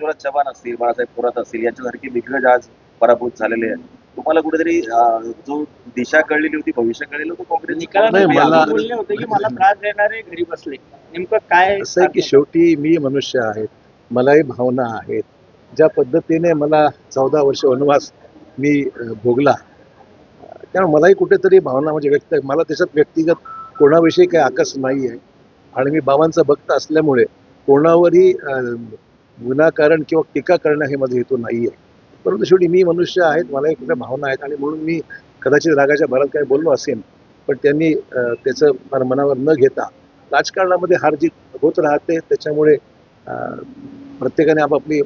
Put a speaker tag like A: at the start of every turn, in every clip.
A: पृथ्वीराज चव्हाण असतील बाळासाहेब थोरात असतील यांच्यासारखे दिग्गज आज पराभूत झालेले आहेत. तुम्हाला कुठेतरी जो दिशा कळलेली होती भविष्य कळलेलं होतं काँग्रेस
B: निकालात
C: नाही, मला-
B: बोलले होते की मला त्रास देणारे घरी बसले. नेमकं काय
C: असं आहे की शेवटी मी मनुष्य आहेत मलाही भावना आहेत. ज्या पद्धतीने मला चौदा वर्ष वनवास मी भोगला त्यामुळे मलाही कुठेतरी भावना म्हणजे व्यक्त मला त्याच्यात व्यक्तिगत कोणाविषयी काही आकस नाही आहे आणि मी बाबांचा भक्त असल्यामुळे कोणावरही अ, विनाकारण किंवा टीका करणं हे माझं हेतू नाही आहे परंतु शेवटी मी मनुष्य आहेत मलाही कुठल्या भावना आहेत आणि म्हणून मी कदाचित रागाच्या भरात काही बोललो असेल पण त्यांनी त्याचं फार मनावर न घेता राजकारणामध्ये हार जीत होत राहते त्याच्यामुळे प्रत्येकाने आपापली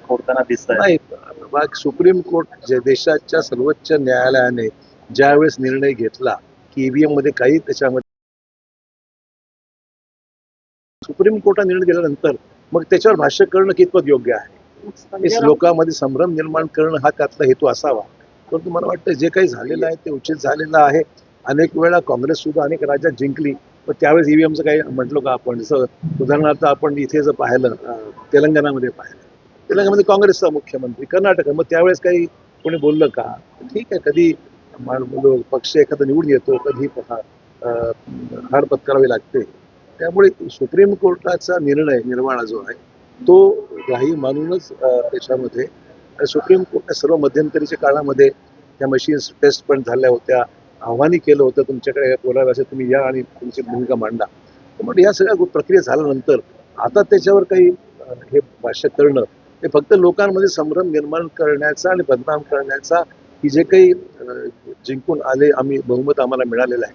A: फोडताना दिसत
C: नाही सुप्रीम कोर्ट जे देशाच्या सर्वोच्च न्यायालयाने ज्यावेळेस निर्णय घेतला की ईव्हीएममध्ये काही त्याच्यामध्ये सुप्रीम कोर्टाने निर्णय दिल्यानंतर मग त्याच्यावर भाष्य करणं कितपत योग्य आहे? लोकांमध्ये संभ्रम निर्माण करणं हा त्यातला हेतू असावा. परंतु मला वाटतं जे काही झालेलं आहे ते उचित झालेलं आहे. अनेक वेळा काँग्रेस सुद्धा अनेक राज्यात जिंकली. पण त्यावेळेस ईव्हीएमचं काही म्हटलो का आपण? जसं उदाहरणार्थ आपण इथे जर पाहिलं तेलंगणामध्ये पाहिलं. तेलंगणामध्ये काँग्रेसचा मुख्यमंत्री कर्नाटक मग त्यावेळेस काही कोणी बोललं का? ठीक आहे कधी पक्ष एखादा निवडून येतो कधी हार पत्करावी लागते. त्यामुळे सुप्रीम कोर्टाचा निर्णय निर्माण जो आहे तो ग्राही मानूनच त्याच्यामध्ये आणि सुप्रीम कोर्टने सर्व मध्यंतरीच्या काळामध्ये त्या मशीन्स टेस्ट पण झाल्या होत्या. आव्हानी केलं होतं तुमच्याकडे बोलायला असेल तुम्ही या आणि तुमची भूमिका मांडा. मग म्हणजे या सगळ्या प्रक्रिया झाल्यानंतर आता त्याच्यावर काही हे भाष्य करणं हे फक्त लोकांमध्ये संभ्रम निर्माण करण्याचा आणि बदनाम करण्याचा की जे काही जिंकून आले आम्ही बहुमत आम्हाला मिळालेलं आहे.